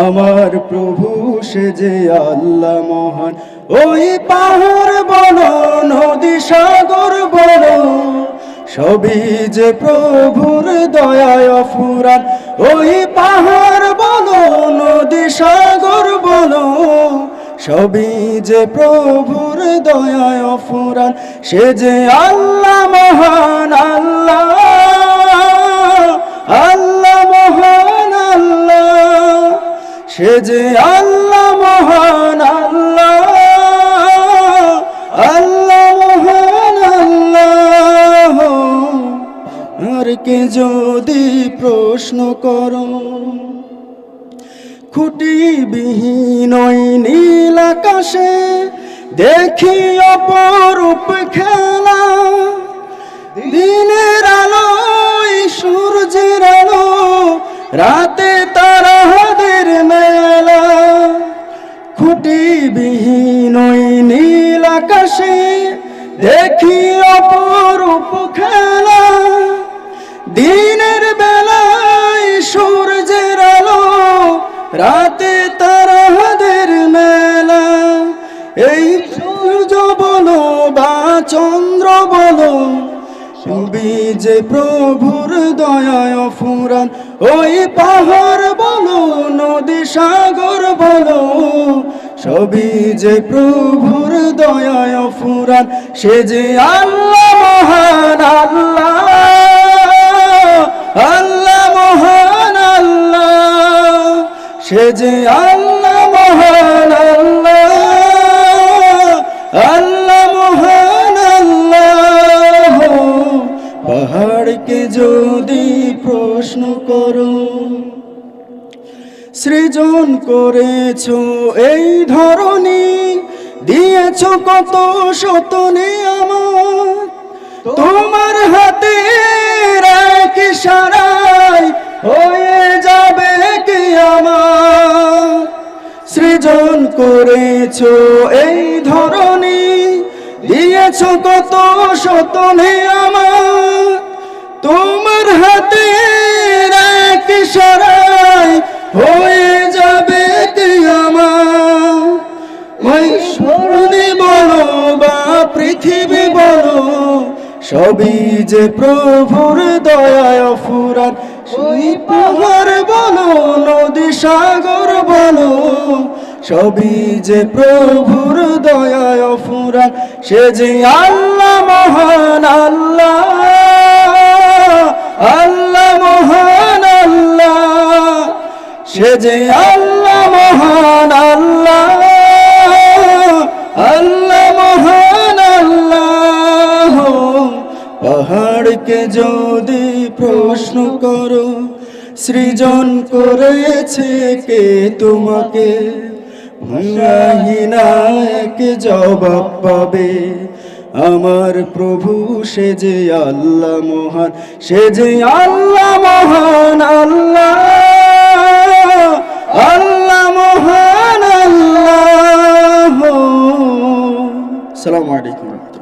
আমার প্রভু, সে যে আল্লাহ মহান। ওই পাহাড় বলো, নদী সাগর বলো, সবই যে প্রভুর দয়ায় ফুরান ওই পাহাড় বলো, নদী সাগর বলো, সবই যে প্রভুর দয়ায় ফুরান সে যে আল্লাহ মহান সে যে আল্লাহ মহান আল্লাহ আল্লাহ মহান আল্লাহ। আর কে যদি প্রশ্ন করো খুঁটি বিহীন নীল আকাশে দেখি অপরূপ খেলা। দিনের আলো সূর্যের আলো, রাতে বিহীন নীল আকাশে দেখি অপরূপ খেলা। দিনের বেলায় সূর্যের আলো, রাতে তারাদের মেলা। এই সূর্য বলো বা চন্দ্র বলো, সবই যে প্রভুর দয়ায় ফুরান। ওই পাহাড় বলো, নদী সাগর বলো সবই যে প্রভুর দয়ায় ফুরান, সে যে আল্লাহ মহান আল্লাহ আল্লাহ মহান আল্লাহ, সে যে আল্লাহ মহান আল্লাহ আল্লাহ মহান আল্লাহ। পাহাড়কে যদি প্রশ্ন করো সৃজন করেছ এই ধরনী দিয়েছ কত শতনে আমার। তোমার হাতে এক সারাই হয়ে যাবে কি আমার। সৃজন করেছ এই ধরনী দিয়েছ কত শতনে আমার। তোমার হাতে সবই যে প্রভুর দয়ায় ফুরান সেই পাহাড় বলো, নদী সাগর বলো, সবই যে প্রভুর দয়ায় ফুরান সে যে আল্লাহ মহান আল্লাহ আল্লাহ মহান আল্লাহ, সে যে আল্লাহ মহান আল্লাহ। পাহাড়কে যদি প্রশ্ন করো, সৃজন করেছে কে তোমাকে? জবাব পাবে, আমার প্রভু, সে যে আল্লাহ মহান, সে যে আল্লাহ মহান, আল্লাহ আল্লাহ মহান, আল্লাহ। সালাম আলাইকুম।